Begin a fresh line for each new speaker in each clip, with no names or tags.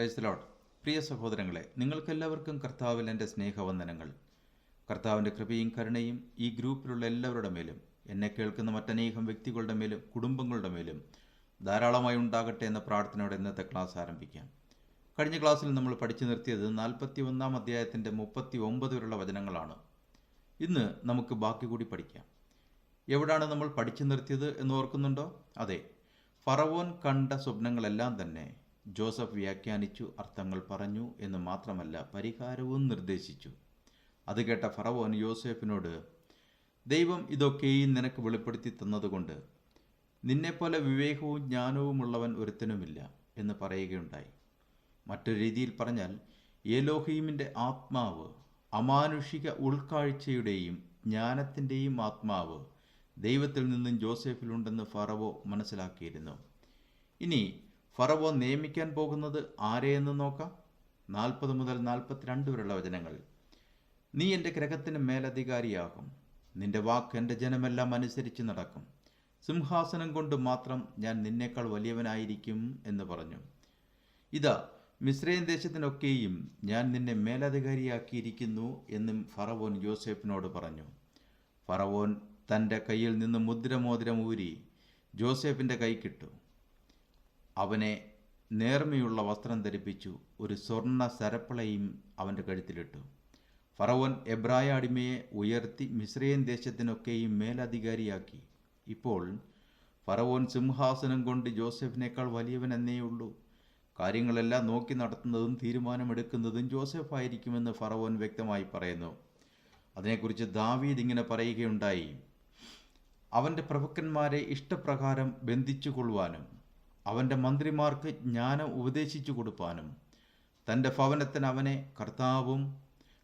Load പ്രിയ സഹോദരങ്ങളെ നിങ്ങൾക്കെല്ലാവർക്കും കർത്താവിൽ എന്റെ സ്നേഹവന്ദനങ്ങൾ. കർത്താവിന്റെ കൃപയും കരുണയും ഈ ഗ്രൂപ്പിലുള്ള എല്ലാവരുടെ മേലും എന്നെ കേൾക്കുന്ന മറ്റനേകം വ്യക്തികളുടെ മേലും കുടുംബങ്ങളുടെ മേലും ധാരാളമായി ഉണ്ടാകട്ടെ എന്ന പ്രാർത്ഥനയോടെ ഇന്നത്തെ ക്ലാസ് ആരംഭിക്കാം. കഴിഞ്ഞ ക്ലാസ്സിൽ നമ്മൾ പഠിച്ചു നിർത്തിയത് നാൽപ്പത്തി ഒന്നാം അധ്യായത്തിന്റെ മുപ്പത്തി ഒമ്പത് വരെയുള്ള വചനങ്ങളാണ്. ഇന്ന് നമുക്ക് ബാക്കി കൂടി പഠിക്കാം. എവിടാണ് നമ്മൾ പഠിച്ചു നിർത്തിയത് എന്ന് ഓർക്കുന്നുണ്ടോ? അതെ ഫറവോൻ കണ്ട സ്വപ്നങ്ങളെല്ലാം തന്നെ ജോസഫ് വ്യാഖ്യാനിച്ചു അർത്ഥങ്ങൾ പറഞ്ഞു എന്ന് മാത്രമല്ല പരിഹാരവും നിർദ്ദേശിച്ചു. അത് കേട്ട ഫറവോൻ യോസേഫിനോട് ദൈവം ഇതൊക്കെയും നിനക്ക് വെളിപ്പെടുത്തി തന്നതുകൊണ്ട് നിന്നെപ്പോലെ വിവേകവും ജ്ഞാനവുമുള്ളവൻ ഒരുത്തനുമില്ല എന്ന് പറയുകയുണ്ടായി. മറ്റൊരു രീതിയിൽ പറഞ്ഞാൽ ഏലോഹീമിന്റെ ആത്മാവ് അമാനുഷിക ഉൾക്കാഴ്ചയുടെയും ജ്ഞാനത്തിന്റെയും ആത്മാവ് ദൈവത്തിൽ നിന്നും ജോസഫിലുണ്ടെന്ന് ഫറവോ മനസ്സിലാക്കിയിരുന്നു. ഇനി ഫറവോ നിയമിക്കാൻ പോകുന്നത് ആരെയെന്ന് നോക്കാം? നാൽപ്പത് മുതൽ നാൽപ്പത്തിരണ്ട് വരെയുള്ള വചനങ്ങൾ. നീ എന്റെ ഗ്രഹത്തിന് മേലധികാരിയാകും. നിന്റെ വാക്ക് എന്റെ ജനമെല്ലാം അനുസരിച്ച് നടക്കും. സിംഹാസനം കൊണ്ട് മാത്രം ഞാൻ നിന്നേക്കാൾ വലിയവനായിരിക്കും എന്ന് പറഞ്ഞു. ഇതാ മിശ്രൈൻ ദേശത്തിനൊക്കെയും ഞാൻ നിന്നെ മേലധികാരിയാക്കിയിരിക്കുന്നു എന്നും ഫറവോൻ ജോസഫിനോട് പറഞ്ഞു. ഫറവോൻ തന്റെ കയ്യിൽ നിന്ന് മുദ്രമോതിരം ഊരി ജോസേഫിന്റെ കൈക്കിട്ടു അവനെ നേർമയുള്ള വസ്ത്രം ധരിപ്പിച്ചു ഒരു സ്വർണ സരപ്പളയും അവന്റെ കഴുത്തിലിട്ടു. ഫറവോൻ എബ്രായ അടിമയെ ഉയർത്തി മിശ്രയൻ ദേശത്തിനൊക്കെയും മേലധികാരിയാക്കി. ഇപ്പോൾ ഫറവോൻ സിംഹാസനം കൊണ്ട് ജോസഫിനേക്കാൾ വലിയവൻ എന്നേയുള്ളൂ കാര്യങ്ങളെല്ലാം നോക്കി നടത്തുന്നതും തീരുമാനമെടുക്കുന്നതും ജോസഫായിരിക്കുമെന്ന് ഫറവോൻ വ്യക്തമായി പറയുന്നു. അതിനെക്കുറിച്ച് ദാവീദ് ഇങ്ങനെ പറയുകയുണ്ടായി. അവന്റെ പ്രഭുക്കന്മാരെ ഇഷ്ടപ്രകാരം ബന്ധിച്ചു കൊള്ളുവാനും അവന്റെ മന്ത്രിമാർക്ക് ജ്ഞാനം ഉപദേശിച്ചു കൊടുപ്പാനും തന്റെ ഭവനത്തിന് അവനെ കർത്താവും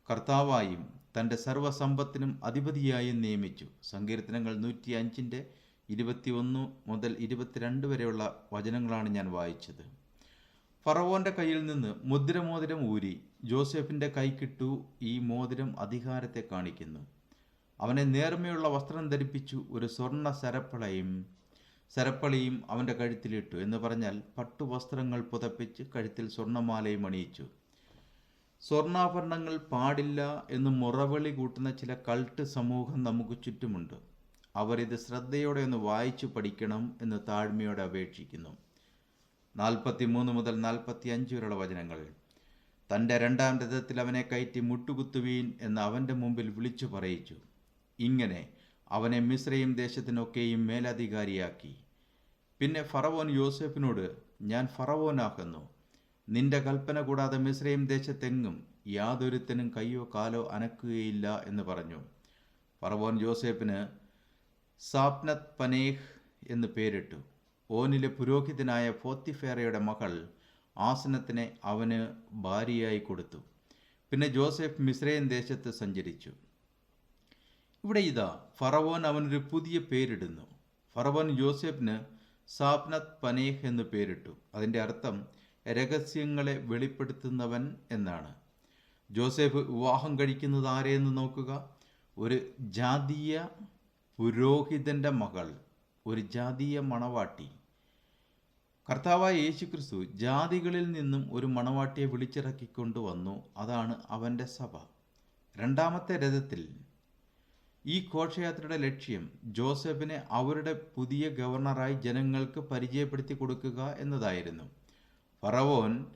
കർത്താവായും തന്റെ സർവസമ്പത്തിനും അധിപതിയായും നിയമിച്ചു. സങ്കീർത്തനങ്ങൾ നൂറ്റി അഞ്ചിന്റെ ഇരുപത്തിയൊന്ന് മുതൽ ഇരുപത്തിരണ്ട് വരെയുള്ള വചനങ്ങളാണ് ഞാൻ വായിച്ചത്. ഫറവോന്റെ കയ്യിൽ നിന്ന് മുദ്രമോതിരം ഊരി ജോസഫിന്റെ കൈക്കിട്ടു ഈ മോതിരം അധികാരത്തെ കാണിക്കുന്നു. അവനെ നേർമയുള്ള വസ്ത്രം ധരിപ്പിച്ചു ഒരു സ്വർണ സരപ്പളയും സരപ്പളിയും അവന്റെ കഴുത്തിലിട്ടു എന്ന് പറഞ്ഞാൽ പട്ടുവസ്ത്രങ്ങൾ പുതപ്പിച്ച് കഴുത്തിൽ സ്വർണമാലയും അണിയിച്ചു. സ്വർണാഭരണങ്ങൾ പാടില്ല എന്ന് മുറവിളി കൂട്ടുന്ന ചില കൾട്ട് സമൂഹം നമുക്ക് ചുറ്റുമുണ്ട്. അവർ ഇത് ശ്രദ്ധയോടെ ഒന്ന് വായിച്ചു പഠിക്കണം എന്ന് താഴ്മയോടെ അപേക്ഷിക്കുന്നു. നാൽപ്പത്തി മൂന്ന് മുതൽ നാൽപ്പത്തി അഞ്ച് വരെയുള്ള വചനങ്ങൾ. തന്റെ രണ്ടാം രഥത്തിൽ അവനെ കയറ്റി മുട്ടുകുത്തുവീൻ എന്ന് അവന്റെ മുമ്പിൽ വിളിച്ചു പറയിച്ചു. ഇങ്ങനെ അവനെ മിശ്രയും ദേശത്തിനൊക്കെയും മേലധികാരിയാക്കി. പിന്നെ ഫറവോൻ യോസെഫിനോട് ഞാൻ ഫറവോനാകുന്നു. നിന്റെ കൽപ്പന കൂടാതെ മിശ്രയും ദേശത്തെങ്ങും യാതൊരുത്തനും കയ്യോ കാലോ അനക്കുകയില്ല എന്ന് പറഞ്ഞു. ഫറവോൻ യോസേഫിന് സാപ്നത് പനേഹ് എന്ന് പേരിട്ടു. ഓനിലെ പുരോഹിതനായ ഫോത്തിഫേറയുടെ മകൾ ആസനത്തിനെ അവന് ഭാര്യയായി കൊടുത്തു. പിന്നെ ജോസഫ് മിശ്രയൻ ദേശത്ത് സഞ്ചരിച്ചു. ഇവിടെ ഇതാ ഫറവോൻ അവനൊരു പുതിയ പേരിടുന്നു. ഫറവോൻ യോസെഫിന് സാപ്നത് പനേഹ് എന്ന് പേരിട്ടു. അതിന്റെ അർത്ഥം രഹസ്യങ്ങളെ വെളിപ്പെടുത്തുന്നവൻ എന്നാണ്. ജോസഫ് വിവാഹം കഴിക്കുന്നത് ആരെയെന്ന് നോക്കുക? ഒരു ജാതീയ പുരോഹിതന്റെ മകൾ ഒരു ജാതീയ മണവാട്ടി. കർത്താവായ യേശുക്രിസ്തു ജാതികളിൽ നിന്നും ഒരു മണവാട്ടിയെ വിളിച്ചിറക്കിക്കൊണ്ട് വന്നു അതാണ് അവന്റെ സഭ. രണ്ടാമത്തെ രഥത്തിൽ ഈ ഘോഷയാത്രയുടെ ലക്ഷ്യം ജോസഫിനെ അവരുടെ പുതിയ ഗവർണറായി ജനങ്ങൾക്ക് പരിചയപ്പെടുത്തി കൊടുക്കുക എന്നതായിരുന്നു. ഫറവോൻ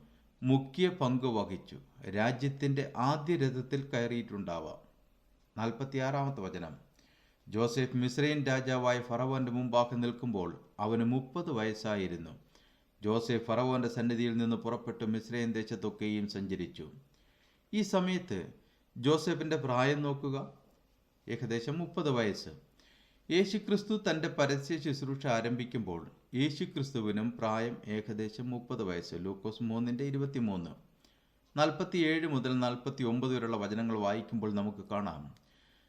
മുഖ്യ പങ്ക് വഹിച്ചു. രാജ്യത്തിന്റെ ആദ്യ രഥത്തിൽ കയറിയിട്ടുണ്ടാവാം. നാൽപ്പത്തിയാറാമത്തെ വചനം. ജോസഫ് മിശ്രൈൻ രാജാവായ ഫറവോന്റെ മുമ്പാകെ നിൽക്കുമ്പോൾ അവന് മുപ്പത് വയസ്സായിരുന്നു. ജോസഫ് ഫറവോന്റെ സന്നിധിയിൽ നിന്ന് പുറപ്പെട്ട് മിശ്രൈൻ ദേശത്തൊക്കെയും സഞ്ചരിച്ചു. ഈ സമയത്ത് ജോസഫിന്റെ പ്രായം നോക്കുക. ഏകദേശം മുപ്പത് വയസ്സ്. യേശുക്രിസ്തു തന്റെ പരസ്യ ശുശ്രൂഷ ആരംഭിക്കുമ്പോൾ യേശുക്രിസ്തുവിനും പ്രായം ഏകദേശം മുപ്പത് വയസ്സ്. ലൂക്കോസ് മൂന്നിന്റെ ഇരുപത്തി മൂന്ന് നാൽപ്പത്തിയേഴ് മുതൽ നാൽപ്പത്തി ഒമ്പത് വരെയുള്ള വചനങ്ങൾ വായിക്കുമ്പോൾ നമുക്ക് കാണാം.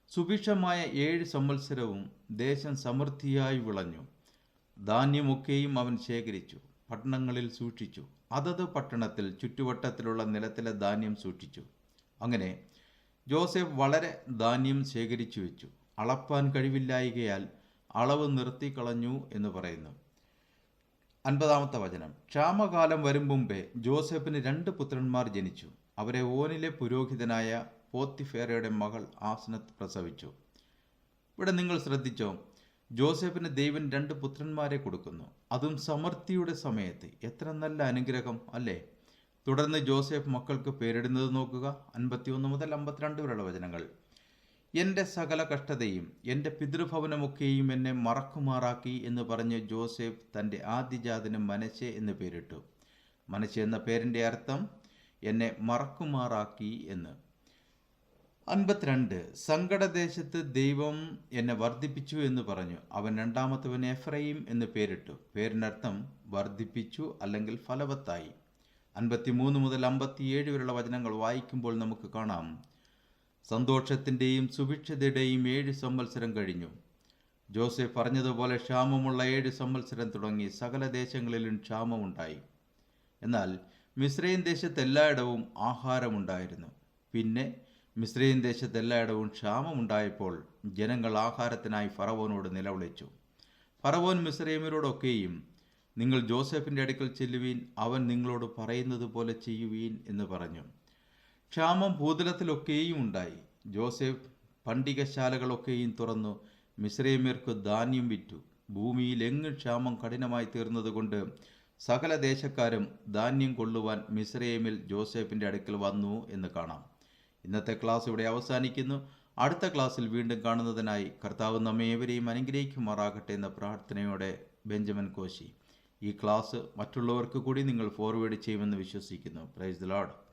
സുഭിക്ഷമായ ഏഴ് സംവത്സരവും ദേശം സമൃദ്ധിയായി വിളഞ്ഞു. ധാന്യമൊക്കെയും അവൻ ശേഖരിച്ചു. പട്ടണങ്ങളിൽ സൂക്ഷിച്ചു. അതത് പട്ടണത്തിൽ ചുറ്റുവട്ടത്തിലുള്ള നിലത്തിലെ ധാന്യം സൂക്ഷിച്ചു. അങ്ങനെ ജോസഫ് വളരെ ധാന്യം ശേഖരിച്ചു വെച്ചു. അളപ്പാൻ കഴിവില്ലായികയാൽ അളവ് നിർത്തിക്കളഞ്ഞു എന്ന് പറയുന്നു. അൻപതാമത്തെ വചനം. ക്ഷാമകാലം വരും മുമ്പേ ജോസഫിന് രണ്ട് പുത്രന്മാർ ജനിച്ചു. അവരെ ഓനിലെ പുരോഹിതനായ പോത്തിഫേറയുടെ മകൾ ആസനത്ത് പ്രസവിച്ചു. ഇവിടെ നിങ്ങൾ ശ്രദ്ധിച്ചോ? ജോസഫിന് ദൈവൻ രണ്ട് പുത്രന്മാരെ കൊടുക്കുന്നു. അതും സമൃദ്ധിയുടെ സമയത്ത്. എത്ര നല്ല അനുഗ്രഹം അല്ലേ? തുടർന്ന് ജോസഫ് മക്കൾക്ക് പേരിടുന്നത് നോക്കുക. അൻപത്തിയൊന്ന് മുതൽ അമ്പത്തിരണ്ട് വരെയുള്ള വചനങ്ങൾ. എന്റെ സകല കഷ്ടതയും എന്റെ പിതൃഭവനമൊക്കെയും എന്നെ മറക്കുമാറാക്കി എന്ന് പറഞ്ഞ് ജോസഫ് തന്റെ ആദ്യജാതന് മനശെ എന്ന് പേരിട്ടു. മനശെ എന്ന പേരിന്റെ അർത്ഥം എന്നെ മറക്കുമാറാക്കി എന്ന്. അൻപത്തിരണ്ട് സങ്കടദേശത്ത് ദൈവം എന്നെ വർദ്ധിപ്പിച്ചു എന്ന് പറഞ്ഞു. അവൻ രണ്ടാമത്തവൻ എഫ്രൈം എന്ന് പേരിട്ടു. പേരിനർത്ഥം വർദ്ധിപ്പിച്ചു അല്ലെങ്കിൽ ഫലവത്തായി അൻപത്തിമൂന്ന് മുതൽ അമ്പത്തിയേഴ് വരെയുള്ള വചനങ്ങൾ വായിക്കുമ്പോൾ നമുക്ക് കാണാം. സന്തോഷത്തിന്റെയും സുഭിക്ഷതയുടെയും ഏഴ് സംവത്സരം കഴിഞ്ഞു. ജോസഫ് പറഞ്ഞതുപോലെ ക്ഷാമമുള്ള ഏഴ് സംവത്സരം തുടങ്ങി സകല ദേശങ്ങളിലും ക്ഷാമമുണ്ടായി. എന്നാൽ മിശ്രയും ദേശത്ത് എല്ലായിടവും ആഹാരമുണ്ടായിരുന്നു. പിന്നെ മിശ്രയും ദേശത്ത് എല്ലായിടവും ക്ഷാമമുണ്ടായപ്പോൾ ജനങ്ങൾ ആഹാരത്തിനായി ഫറവോനോട് നിലവിളിച്ചു. ഫറവോൻ മിശ്രൈമരോടൊക്കെയും നിങ്ങൾ ജോസഫിന്റെ അടുക്കൽ ചെല്ലുവീൻ അവൻ നിങ്ങളോട് പറയുന്നത് പോലെ ചെയ്യുവീൻ എന്ന് പറഞ്ഞു. ക്ഷാമം ഭൂതലത്തിലൊക്കെയും ഉണ്ടായി. ജോസഫ് പണ്ഡികശാലകളൊക്കെയും തുറന്നു. മിശ്രൈമ്യർക്ക് ധാന്യം വിറ്റു. ഭൂമിയിൽ എങ്ങും ക്ഷാമം കഠിനമായി തീർന്നതുകൊണ്ട് സകല ദേശക്കാരും ധാന്യം കൊള്ളുവാൻ മിശ്രൈമിൽ ജോസഫിന്റെ അടുക്കൽ വന്നു എന്ന് കാണാം. ഇന്നത്തെ ക്ലാസ് ഇവിടെ അവസാനിക്കുന്നു. അടുത്ത ക്ലാസ്സിൽ വീണ്ടും കാണുന്നതിനായി കർത്താവ് നമ്മെ ഏവരെയും അനുഗ്രഹിക്കുമാറാകട്ടെ എന്ന പ്രാർത്ഥനയോടെ ബെഞ്ചമിൻ കോശി. ഈ ക്ലാസ് മറ്റുള്ളവർക്ക് കൂടി നിങ്ങൾ ഫോർവേഡ് ചെയ്യുമെന്ന് വിശ്വസിക്കുന്നു. Praise the load